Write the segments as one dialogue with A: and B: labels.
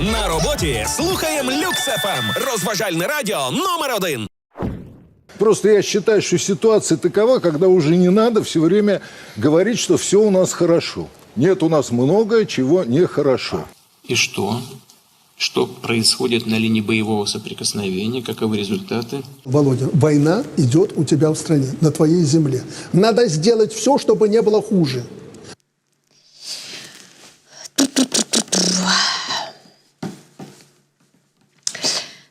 A: На роботі слухаємо Люкс ФМ. Розважальне радіо номер один.
B: Просто я считаю, что ситуация такова, когда уже не надо все время говорить, что все у нас хорошо. Нет, у нас многое чего нехорошо.
C: И что? Что происходит на линии боевого соприкосновения? Каковы результаты?
D: Володя, война идет у тебя в стране, на твоей земле. Надо сделать все, чтобы не было хуже.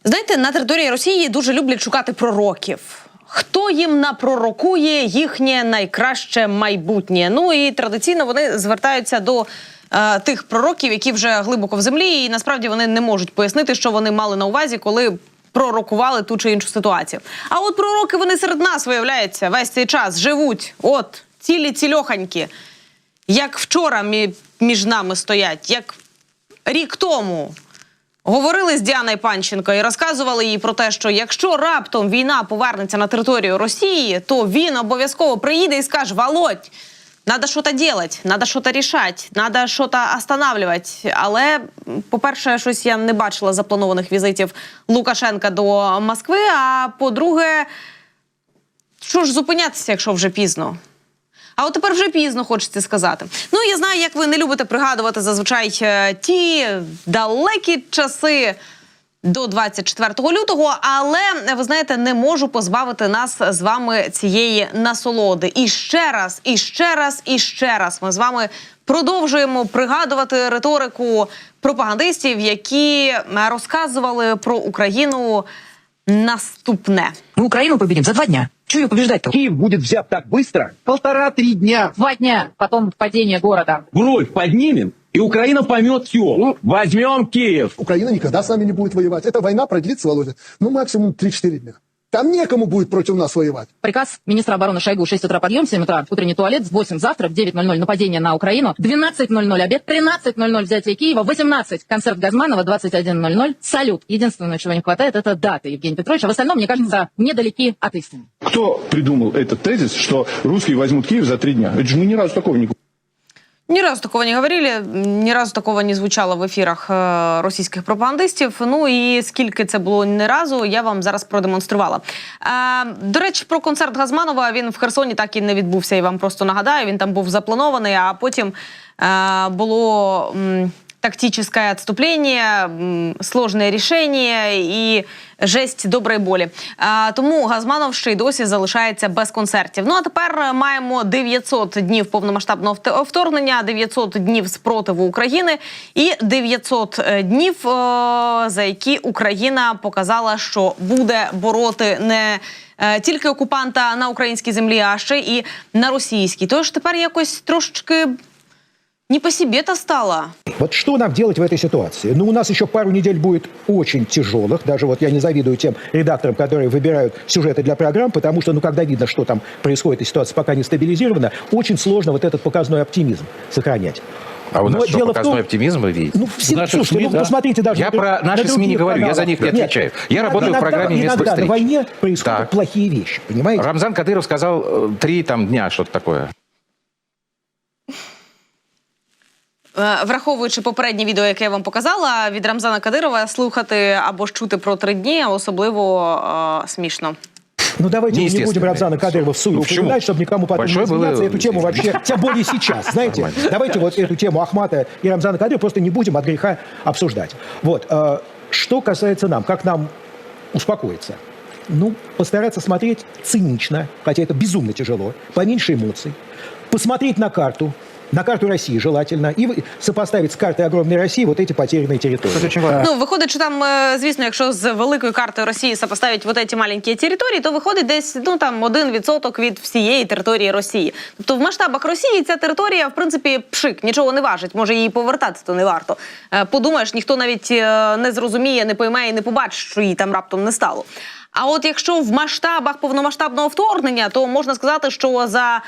E: Знаєте, на території Росії дуже люблять шукати пророків. Хто їм напророкує їхнє найкраще майбутнє? Ну і традиційно вони звертаються до е, тих пророків, які вже глибоко в землі, і насправді вони не можуть пояснити, що вони мали на увазі, коли пророкували ту чи іншу ситуацію. А от пророки вони серед нас виявляється весь цей час живуть. От цілі цільоханькі, як вчора між нами стоять, як рік тому говорили з Діаною Панченко і розказували їй про те, що якщо раптом війна повернеться на територію Росії, то він обов'язково приїде і скаже: Володь, Надо що-то делать, надо що-то рішати, надо що-то останавливати. Але, по-перше, щось я не бачила запланованих візитів Лукашенка до Москви. А по-друге, що ж зупинятися, якщо вже пізно? А от тепер вже пізно хочеться сказати. Ну я знаю, як ви не любите пригадувати зазвичай е, ті далекі часи. До 24 лютого, але ви знаєте, не можу позбавити нас з вами цієї насолоди. І ще раз, і ще раз, і ще раз ми з вами продовжуємо пригадувати риторику пропагандистів, які е, розказували про Україну наступне.
F: Мы Украину победим за два дня. Чего ее побеждать-то?
G: Киев будет взят так быстро? Полтора-три дня.
F: Два дня, потом падение города.
G: Бровь поднимем, и Украина поймет все. Возьмем Киев.
D: Украина никогда с нами не будет воевать. Эта война продлится, Володя, ну максимум 3-4 дня. Там некому будет против нас воевать.
F: Приказ министра обороны Шойгу 6 утра подъем, 7 утра утренний туалет, в 8 завтрак, 9.00 нападение на Украину, 12.00 обед, 13.00 взятие Киева, 18 концерт Газманова, 21.00 салют. Единственное, чего не хватает, это даты Евгения Петровича. В остальном, мне кажется, недалеки от истины.
H: Кто придумал этот тезис, что русские возьмут Киев за три дня? Это же мы ни разу такого не
E: Ни разу такого не говорили, ні разу такого не звучало в ефірах е, російських пропагандистів. Ну і скільки це було не разу, я вам зараз продемонструвала. Е, до речі, про концерт Газманова він в Херсоні так і не відбувся. Я вам просто нагадаю, він там був запланований, а потім е, було. м, тактическое отступление, сложне рішення і жесть доброї болі. Тому Газманов ще й досі залишається без концертів. Ну а тепер маємо 900 днів повномасштабного вт- вторгнення, 900 днів спротиву України і 900 днів, е, за які Україна показала, що буде бороти не е, тільки окупанта на українській землі, а ще і на російській. Тож тепер якось трошечки не по себе-то стало.
I: Вот что нам делать в этой ситуации? Ну, у нас еще пару недель будет очень тяжелых. Даже вот я не завидую тем редакторам, которые выбирают сюжеты для программ, потому что, ну, когда видно, что там происходит, и ситуация пока не стабилизирована, очень сложно вот этот показной оптимизм сохранять.
J: А у нас
I: Но
J: что,
I: дело в
J: показной
I: том-
J: оптимизм вы видите?
I: Ну, все,
J: Наших
I: слушайте,
J: СМИ,
I: ну,
J: да.
I: посмотрите даже
J: Я
I: на,
J: про
I: на
J: наши СМИ не говорю, я за
I: каналах.
J: них не
I: Нет,
J: отвечаю. Я
I: иногда-
J: работаю в программе
I: иногда
J: «Местных
I: на
J: встреч».
I: войне происходят
J: Так.
I: плохие вещи, понимаете?
J: Рамзан Кадыров сказал э, три там дня, что-то такое.
E: Е, Враховуючи попереднє відео, яке я вам показала, від Рамзана Кадирова слухати або ж чути про три дні особливо е, смішно.
I: Ну, давайте не
J: Неестественно,
I: будем Рамзана
J: конечно.
I: Кадырова в суе
J: Ну, почему?
I: упоминать, чтобы никому потом
J: Большое
I: не изменяться.
J: было-
I: Эту тему вообще, тем более сейчас, знаете.
J: Нормально.
I: Давайте вот эту тему Ахмата и Рамзана Кадырова просто не будем от греха обсуждать. Вот. э, Что касается нам, как нам успокоиться? Ну, постараться смотреть цинично, хотя это безумно тяжело, поменьше эмоций, посмотреть на карту, на карту России желательно, и вы- сопоставить с картой огромной России вот эти потерянные территории.
E: Ну виходить, що там, е, звісно, якщо з великою картою Росії сопоставить вот ці маленькі території, то виходить десь ну там один відсоток від всієї території Росії. Тобто в масштабах Росії ця територія, в принципі, пшик, нічого не важить. Може її повертати, то не варто. Е, Подумаєш, ніхто навіть е, не зрозуміє, не пойме і не побачить, що її там раптом не стало. А от якщо в масштабах повномасштабного вторгнення, то можна сказати, що за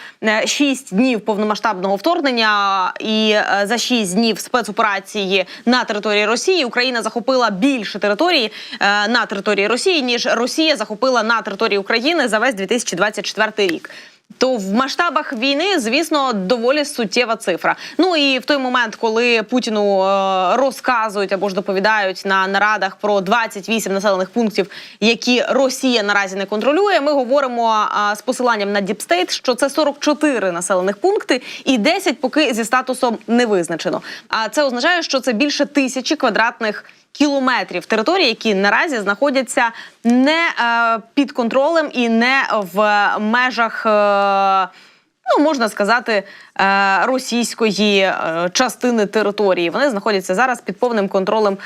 E: 6 днів повномасштабного вторгнення і е, за 6 днів спецоперації на території Росії Україна захопила більше територій е, на території Росії, ніж Росія захопила на території України за весь 2024 рік. То в масштабах війни, звісно, доволі суттєва цифра. Ну і в той момент, коли Путіну е, розказують або ж доповідають на нарадах про 28 населених пунктів, які Росія наразі не контролює, ми говоримо е, з посиланням на Діпстейт, що це 44 населених пункти і 10 поки зі статусом не визначено. А це означає, що це більше тисячі квадратних кілометрів території, які наразі знаходяться не е, під контролем і не в межах. Е, Ну, можна сказати, е, російської частини території. Вони знаходяться зараз під повним контролем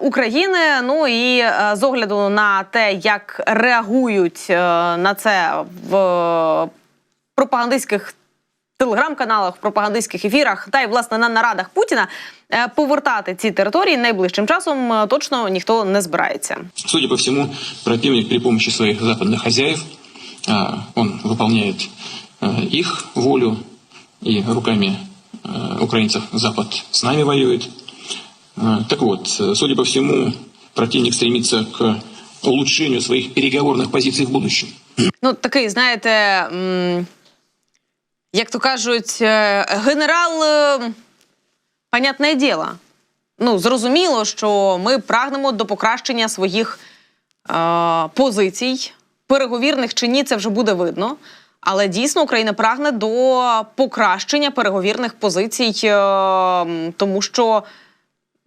E: України. Ну і з огляду на те, як реагують на це в пропагандистських телеграм-каналах, в пропагандистських ефірах та й власне на нарадах Путіна е, повертати ці території найближчим часом е, точно ніхто не збирається.
C: Судя по всему, противник при помощи своих западных хозяев, а, он выполняет а, их волю, и руками а, украинцев Запад с нами воюет. А, Так вот, э, судя по всему, противник стремится к улучшению своих переговорных позиций в будущем.
E: Ну, такий, знаєте, м, як то кажуть, е, генерал, е, понятне діло. Ну, зрозуміло, що ми прагнемо до покращення своїх е, позицій, переговірних чи ні, це вже буде видно. Але дійсно Україна прагне до покращення переговірних позицій, е, тому що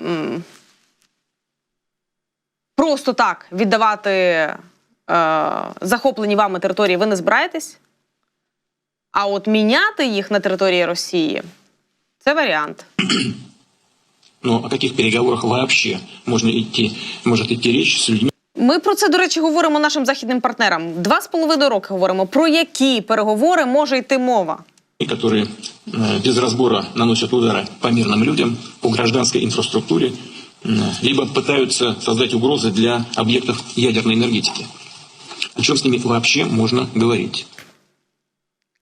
E: м, просто так віддавати е, захоплені вами території ви не збираєтесь. А от міняти їх на території Росії це варіант.
C: Но о каких переговорах вообще можно идти, может идти речь с людьми,
E: Ми про це, до речі, говоримо нашим західним партнерам. Два з половиною роки говоримо, про які переговори може йти мова.
C: которые э, без разбора наносят удары по мирным людям, по гражданской инфраструктуре, м, либо пытаются создать угрозы для объектов ядерной энергетики. О чем с ними вообще можно говорить?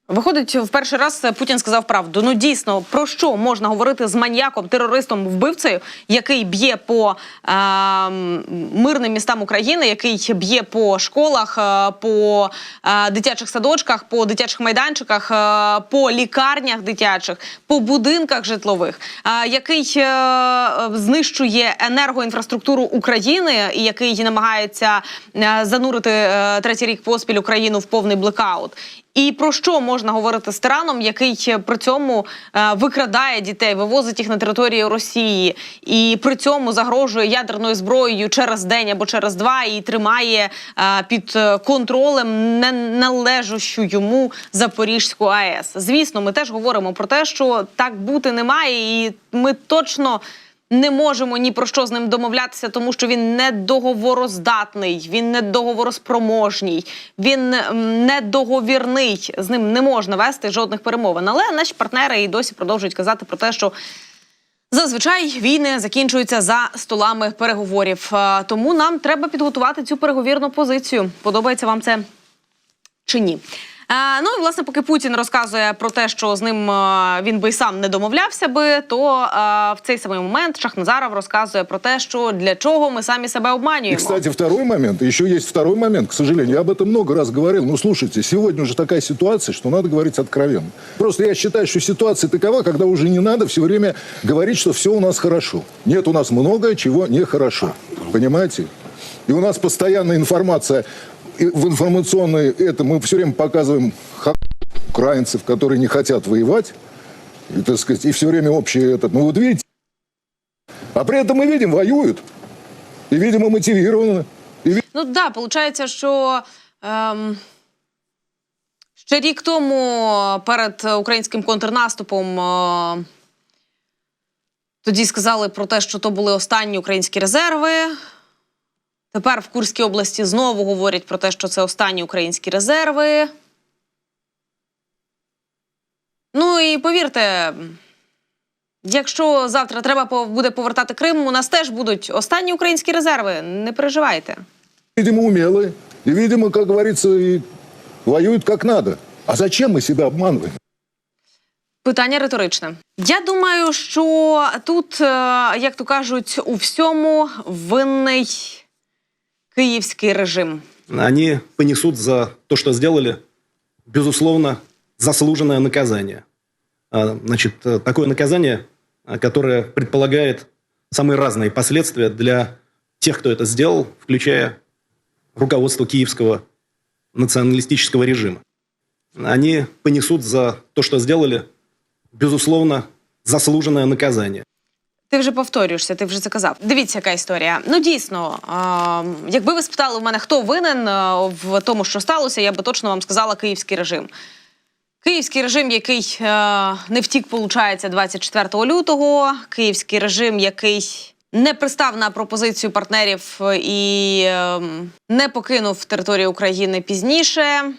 E: Виходить, в перший раз Путін сказав правду. Ну дійсно, про що можна говорити з маньяком, терористом, вбивцею, який б'є по е, мирним містам України, який б'є по школах, е, по е, дитячих садочках, по дитячих майданчиках, е, по лікарнях дитячих, по будинках житлових, е, який е, знищує енергоінфраструктуру України і який намагається е, занурити е, третій рік поспіль Україну в повний блекаут. І про що можна говорити з тираном, який е, при цьому е, викрадає дітей, вивозить їх на територію Росії, і при цьому загрожує ядерною зброєю через день або через два, і тримає е, під контролем неналежущу йому Запорізьку АЕС. Звісно, ми теж говоримо про те, що так бути не має, і ми точно. Не можемо ні про що з ним домовлятися, тому що він не договороздатний, він не договороспроможній, він м, не договірний. З ним не можна вести жодних перемовин. Але наші партнери і досі продовжують казати про те, що зазвичай війни закінчуються за столами переговорів. Е, Тому нам треба підготувати цю переговірну позицію. Подобається вам це чи ні? Е, ну і власне, поки Путін розказує про те, що з ним е, він би й сам не домовлявся би, то е, в цей самий момент Шахназаров розказує про те, що для чого ми самі себе обманюємо.
B: кстати, второй момент, еще есть второй момент, к сожалению, я об этом много раз говорил. Ну, слушайте, сегодня уже такая ситуация, что надо говорить откровенно. Просто я считаю, что ситуация такова, когда уже не надо все время говорить, что все у нас хорошо. Нет, у нас много чего нехорошо. Понимаете? И у нас постоянная информация в информационной это мы все время показываем ха- украинцев, которые не хотят воевать, и, так сказать, и все время общий этот. Ну вот видите, а при этом мы видим, воюют. И, видимо, мотивированы. И, ви-
E: Ну да, виходить, що ем, ще рік тому перед українським контрнаступом е, тоді сказали про те, що то були останні українські резерви. Тепер в Курській області знову говорять про те, що це останні українські резерви. Ну і повірте, якщо завтра треба по- буде повертати Крим, у нас теж будуть останні українські резерви. Не переживайте.
B: видимо, умелые. И, видимо, как говорится, и воюют как надо. А зачем мы себя обманываем?
E: Питання риторичне. Я думаю, що тут, е, як то кажуть, у всьому винний Київський режим.
K: Они понесут за то, что сделали, безусловно, заслуженное наказание. А, Значит, такое наказание, а, которое предполагает самые разные последствия для тех, кто это сделал, включая руководство киевского националистического режима. Они понесут за то, что сделали, безусловно, заслуженное наказание.
E: Ти вже повторюєшся, ти вже це казав. Дивіться, яка історія. Ну дійсно, е, якби ви спитали в мене, хто винен е, в тому, що сталося, я би точно вам сказала київський режим. Київський режим, який е, не втік, получається, 24 лютого. Київський режим, який не пристав на пропозицію партнерів і е, не покинув територію України пізніше.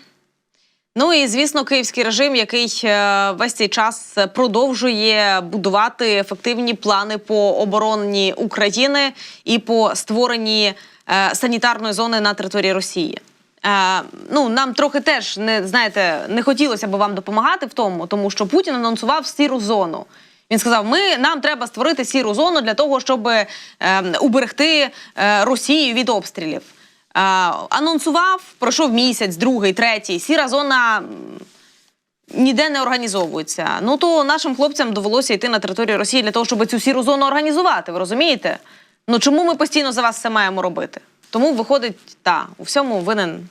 E: Ну і звісно, київський режим, який е, весь цей час продовжує будувати ефективні плани по обороні України і по створенні е, санітарної зони на території Росії. Е, ну нам трохи теж не знаєте, не хотілося б вам допомагати в тому, тому що Путін анонсував сіру зону. Він сказав: Ми нам треба створити сіру зону для того, щоб е, уберегти е, Росію від обстрілів Е, анонсував, пройшов місяць, другий, третій. Сіра зона м, ніде не організовується. Ну то нашим хлопцям довелося йти на територію Росії для того, щоб цю сіру зону організувати. Ви розумієте? Ну чому ми постійно за вас все маємо робити? Тому виходить, та у всьому винен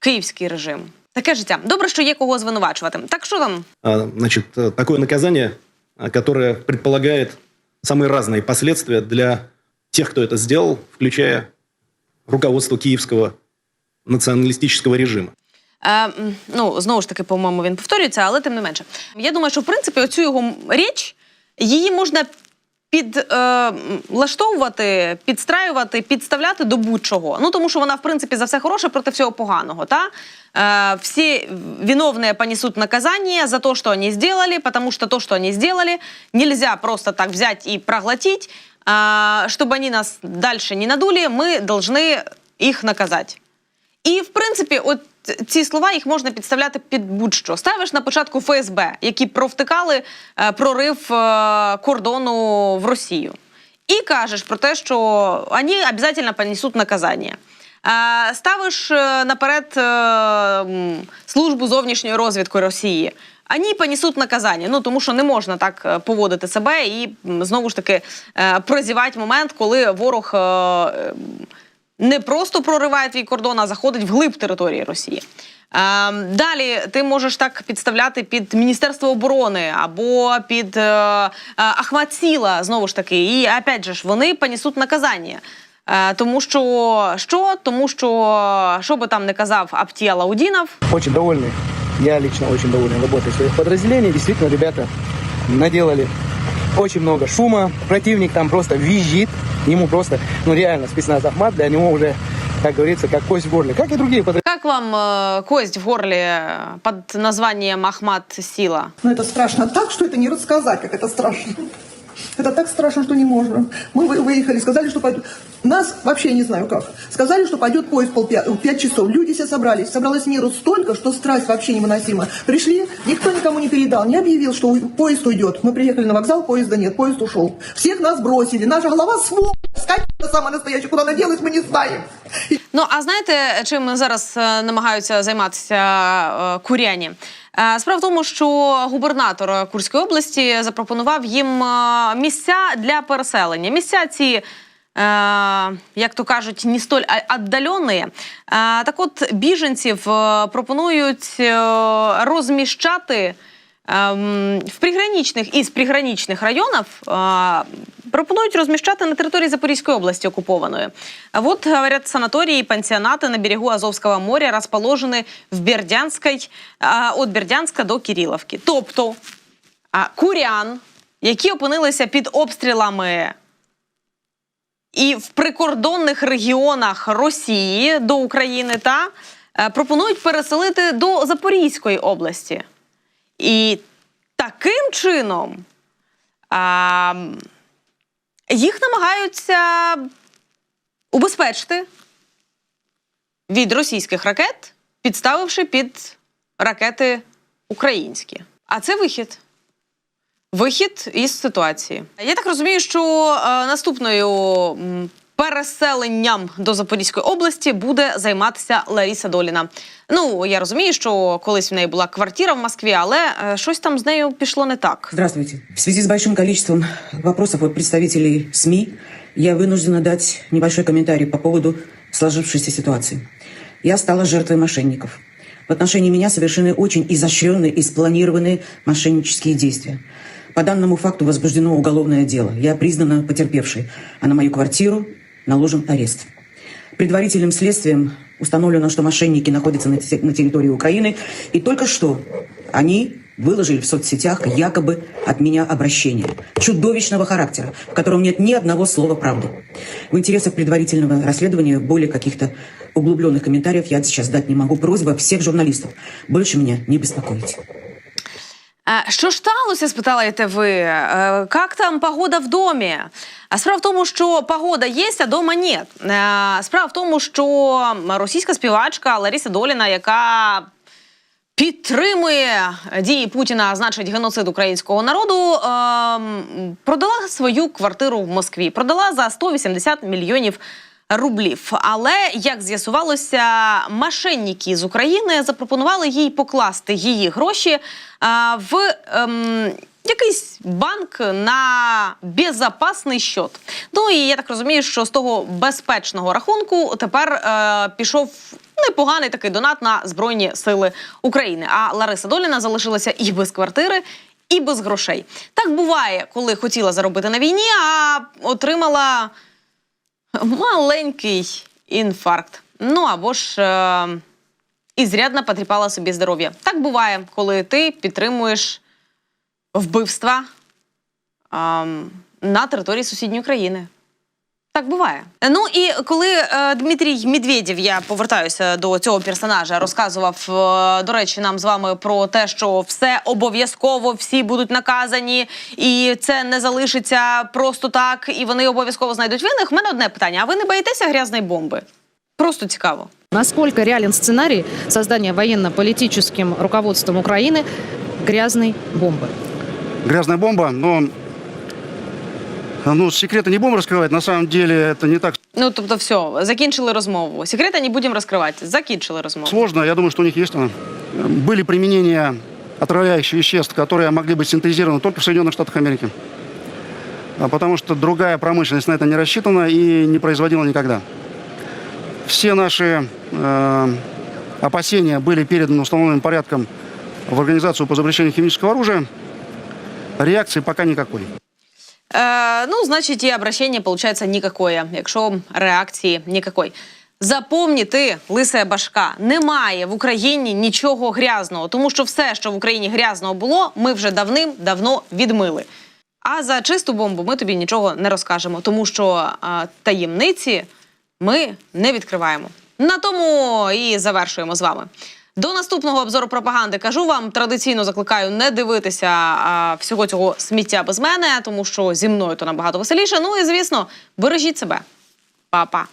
E: київський режим. Таке життя. Добре, що є кого звинувачувати. Так що там?
K: А, Значит, э, такое наказание, а, которое предполагает самые разные последствия для тех, кто это сделал, включая руководство киевского националистического режима.
E: Е, ну, знову ж таки, по-моєму, він повторюється, але тим не менше. Я думаю, що в принципі оцю його річ її можна підлаштовувати, підстраювати, підставляти до будь-чого. Ну тому що вона, в принципі, за все хороше проти всього поганого. Та? Е, всі виновные понесут наказание за то, что они сделали, потому что то, что они сделали, нельзя просто так взять и проглотить А, чтобы они нас дальше не надули, мы должны их наказать. І в принципі, от ці слова їх можна підставляти під будь-що. Ставиш на початку ФСБ, які провтикали е, прорив е, кордону в Росію, і кажеш про те, що вони обов'язково понесуть наказання. Е, Ставиш е, наперед е, м, службу зовнішньої розвідки Росії. Вони понесуть наказання. Ну тому що не можна так е, поводити себе і знову ж таки е, прозівати момент, коли ворог. е, не просто прориває твій кордон, а заходить вглиб території Росії. Е, далі ти можеш так підставляти під Міністерство оборони або під е, Ахмат Сіла, знову ж таки. І опять же ж, вони понесуть наказання. Тому що що? Тому що що би там не казав Апті Алаудінов,
L: Очень довольны. Я лично очень доволен работой своих подразделений. Действительно, ребята наделали очень много шума. Противник там просто визжит. Ему просто, ну реально, спецназ Ахмат для него уже, как говорится, как кость в горле. Как и другие подразделения.
E: як вам е, кость в горлі під названням Ахмат Сіла?
M: Но это страшно так, что это не рассказать, как это страшно. Это так страшно, что не можно. Мы вы- выехали, сказали, что пойдет. Нас вообще я не знаю как. Сказали, что пойдет поезд пол пя- в пять часов. Люди все собрались. Собралось миру столько, что страсть вообще невыносима. Пришли, никто никому не передал, не объявил, что у- поезд уйдет. Мы приехали на вокзал, поезда нет, поезд ушел. Всех нас бросили. Наша голова сволочь. Скотина самая настоящая. Куда она делась, мы не знаем.
E: Ну а знаєте, чим зараз е, намагаються займатися е, куряні? Е, Справа в тому, що губернатор Курської області запропонував їм е, місця для переселення. Місця ці. е, Як то кажуть, не столь віддалені. Так от біженців пропонують розміщати ем, в приграничних із приграничних районів пропонують розміщати на території Запорізької області окупованої. А вот, говорят, санатории и пансионаты на берегу Азовского моря расположены в Бердянской, от Бердянська до Кириловки. Тобто курян, які опинилися під обстрілами і в прикордонних регіонах Росії до України, та е, пропонують переселити до Запорізької області. І таким чином а, їх намагаються убезпечити від російських ракет, підставивши під ракети українські. А це вихід. Вихід із ситуації. Я так розумію, що е, наступною переселенням до Запорізької області буде займатися Ларіса Доліна. Ну я розумію, що колись в неї була квартира в Москві, але е, щось там з нею пішло не так.
N: Здравствуйте. В связи с большим количеством вопросов от представителей СМИ я вынуждена дать небольшой комментарий по поводу сложившейся ситуации. Я стала жертвой мошенников. В отношении меня совершены очень изощренные и спланированные мошеннические действия. По данному факту возбуждено уголовное дело. Я признана потерпевшей, а на мою квартиру наложен арест. Предварительным следствием установлено, что мошенники находятся на те- на территории Украины, и только что они выложили в соцсетях якобы от меня обращение чудовищного характера, в котором нет ни одного слова правды. В интересах предварительного расследования более каких-то углубленных комментариев я сейчас дать не могу. Просьба всех журналистов больше меня не беспокоить.
E: Е, Що ж сталося? Спитаєте ви. Е, Як там погода в домі? А справа в тому, що погода є, а дома ні. Е, Справа в тому, що російська співачка Лариса Доліна, яка підтримує дії Путіна, значить геноцид українського народу, ем, продала свою квартиру в Москві. Продала за 180 мільйонів рублів. Але як з'ясувалося, мошенники з України запропонували їй покласти її гроші а, в. Ем, Якийсь банк на безопасний счет. Ну і я так розумію, що з того безпечного рахунку тепер е, пішов непоганий такий донат на Збройні Сили України. А Лариса Доліна залишилася і без квартири, і без грошей. Так буває, коли хотіла заробити на війні, а отримала маленький інфаркт. Ну або ж е, ізрядно потріпала собі здоров'я. Так буває, коли ти підтримуєш вбивства е на території сусідньої країни. Так буває. Ну і коли е, Дмитрій Медведєв, я повертаюся до цього персонажа, розказував, е, до речі, нам з вами про те, що все обов'язково всі будуть наказані, і це не залишиться просто так, і вони обов'язково знайдуть винних. У мене одне питання: а ви не боїтеся грязної бомби? Просто цікаво.
O: Насколько реален сценарий создания военно-политическим руководством Украины грязной бомбы?
P: грязная бомба, но ну, секреты не будем раскрывать. На самом деле это не так
E: Ну тобто, все, закінчили розмову. Секрети не будемо розкривати. Закінчили розмову.
P: сложно. Я думаю, что у них есть она. Были применения отравляющих веществ, которые могли быть синтезированы только в Соединенных Штатах Америки. А Потому что другая промышленность на это не рассчитана и не производила никогда. Все наши э, опасения были переданы установленным порядком в Организацию по запрещению химического оружия. Реакции пока никакой.
E: Е, ну, значить, і обращення, виходить, нікакое, якщо реакції нікакої. Запомні ти, лисе башка, немає в Україні нічого грязного, тому що все, що в Україні грязного було, ми вже давним-давно відмили. А за чисту бомбу ми тобі нічого не розкажемо, тому що а, таємниці ми не відкриваємо. На тому і завершуємо з вами. До наступного обзору пропаганди кажу вам традиційно закликаю не дивитися а, всього цього сміття без мене, тому що зі мною то набагато веселіше. Ну і звісно, бережіть себе. Па-па.